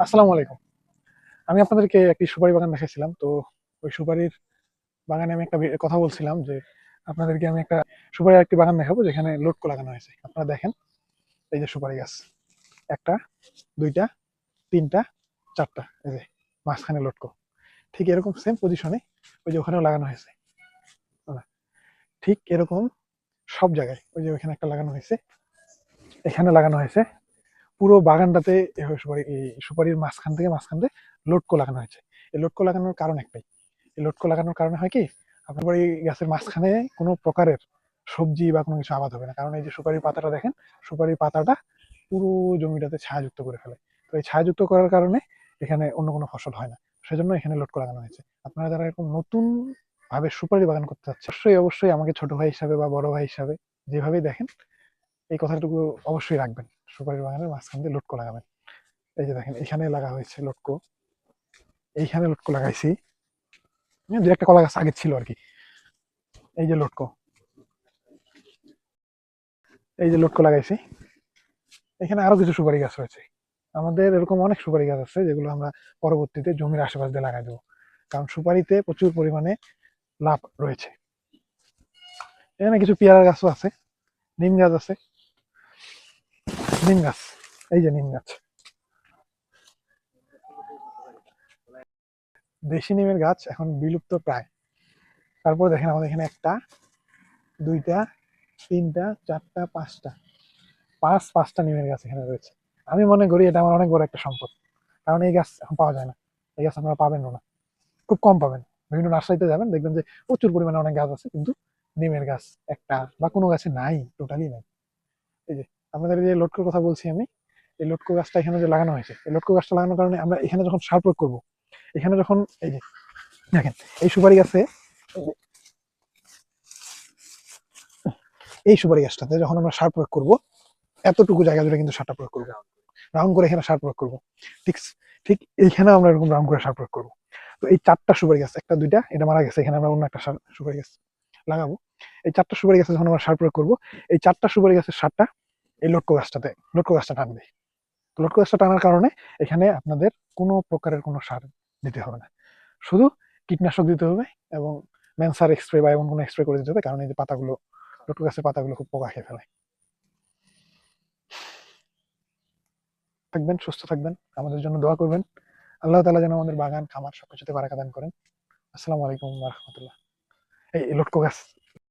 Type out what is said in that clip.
আসসালামু আলাইকুম। আমি আপনাদেরকে একটি সুপারি বাগান দেখাইছিলাম তো ওই সুপারির বাগানে আমি একটা কথা বলছিলাম যে আপনাদেরকে আমি একটা সুপারির একটি বাগান দেখাবো যেখানে লোটকো লাগানো হয়েছে। আপনারা দেখেন এই যে সুপারি গাছ একটা দুইটা তিনটা চারটা এই যে মাঝখানে লোটকো। ঠিক এরকম সেম পজিশনে ওই যে ওখানেও লাগানো হয়েছে। হ্যাঁ, ঠিক এরকম সব জায়গায় ওই যে ওইখানে একটা লাগানো হয়েছে এখানে লাগানো হয়েছে। পুরো বাগানটাতে সুপারি এই সুপারির মাঝখান থেকে মাঝখান থেকে লটকো লাগানো হয়েছে। এই লটকো লাগানোর কারণ একটাই। এই লটকো লাগানোর কারণে হয় কি, আপনার বাড়ি গাছের মাঝখানে কোনো প্রকারের সবজি বা কোনো কিছু আবাদ হবে না। কারণ এই যে সুপারির পাতাটা দেখেন, সুপারির পাতাটা পুরো জমিটাতে ছায়াযুক্ত করে ফেলে। তো এই ছায়াযুক্ত করার কারণে এখানে অন্য কোনো ফসল হয় না। সেজন্য এখানে লটকো লাগানো হয়েছে। আপনারা যারা এরকম নতুন ভাবে সুপারি বাগান করতে চাচ্ছে অবশ্যই অবশ্যই আমাকে ছোট ভাই হিসাবে বা বড় ভাই হিসাবে যেভাবে দেখেন, এই কথাটুকু অবশ্যই রাখবেন। সুপারি বাগানের মাঝখান দিয়ে লটকো লাগাবেন। এই যে দেখেন এখানে লাগা হয়েছে লটকো। এইখানে লটকো লাগাইছি। দু একটা কলা গাছ আগে ছিল আর কি। এই যে লটকো। এই যে লটকো লাগাইছি। এখানে আরও কিছু সুপারি গাছ রয়েছে। আমাদের এরকম অনেক সুপারি গাছ আছে যেগুলো আমরা পরবর্তীতে জমির আশেপাশ দিয়ে লাগাই দেবো। কারণ সুপারিতে প্রচুর পরিমাণে লাভ রয়েছে। এখানে কিছু পেয়ারা গাছও আছে, নিম গাছ আছে। নিম গাছ, এই যে নিম গাছ। দেশি নিমের গাছ এখন বিলুপ্ত প্রায়। তারপর দেখেন আমাদের এখানে একটা, দুইটা, তিনটা, চারটা, পাঁচটা। পাঁচ, পাঁচটা নিমের গাছ এখানে রয়েছে। আমি মনে করি এটা আমার অনেক বড় একটা সম্পদ। কারণ এই গাছ এখন পাওয়া যায় না। এই গাছ আপনারা পাবেন না। খুব কম পাবেন। বিভিন্ন নার্সারিতে যাবেন, দেখবেন যে প্রচুর পরিমাণে অনেক গাছ আছে, কিন্তু নিমের গাছ একটা বা কোনো গাছে নাই টোটালি নাই। এই যে আপনাদের যে লটকোর কথা বলছি আমি, এই লটকো গাছটা এখানে যে লাগানো হয়েছে, এই লটকো গাছটা লাগানোর কারণে আমরা এখানে যখন সার প্রয়োগ করব, এখানে যখন এই যে, দেখেন, এই সুপারি গাছে, এই সুপারি গাছটাতে যখন আমরা সার প্রয়োগ করব, এতটুকু জায়গা জুড়ে কিন্তু সারটা প্রয়োগ করব। রাউন্ড করে এখানে সার প্রয়োগ করব। ঠিক ঠিক এইখানে আমরা এরকম রাউন্ড করে সার প্রয়োগ করব। তো এই চারটা সুপারি গাছ, একটা, দুইটা, এটা মারা গেছে, এখানে আমরা অন্য একটা সার, সুপারি গাছ লাগাবো। এই চারটা সুপারি গাছে যখন আমরা সার প্রয়োগ করব, এই চারটা সুপারি গাছের সারটা এই লটকো গাছটাতে লটকো গাছটা টানবে তো লটকো গাছটা টানার কারণে এখানে আপনাদের কোনো প্রকারের কোনো সার দিতে হবে না। শুধু কীটনাশক দিতে হবে এবং ম্যানসার স্প্রে বা এমন কোনো স্প্রে করে দিতে হবে, কারণ এই যে পাতাগুলো লটকো গাছের পাতাগুলো খুব পোকা খেয়ে ফেলে। থাকবেন, সুস্থ থাকবেন, আমাদের জন্য দোয়া করবেন। আল্লাহ তালা যেন আমাদের বাগান, খামার সবকিছুতে বারাকা দান করেন। আসসালামু আলাইকুম রহমতুল্লাহ। এই লটকো গাছ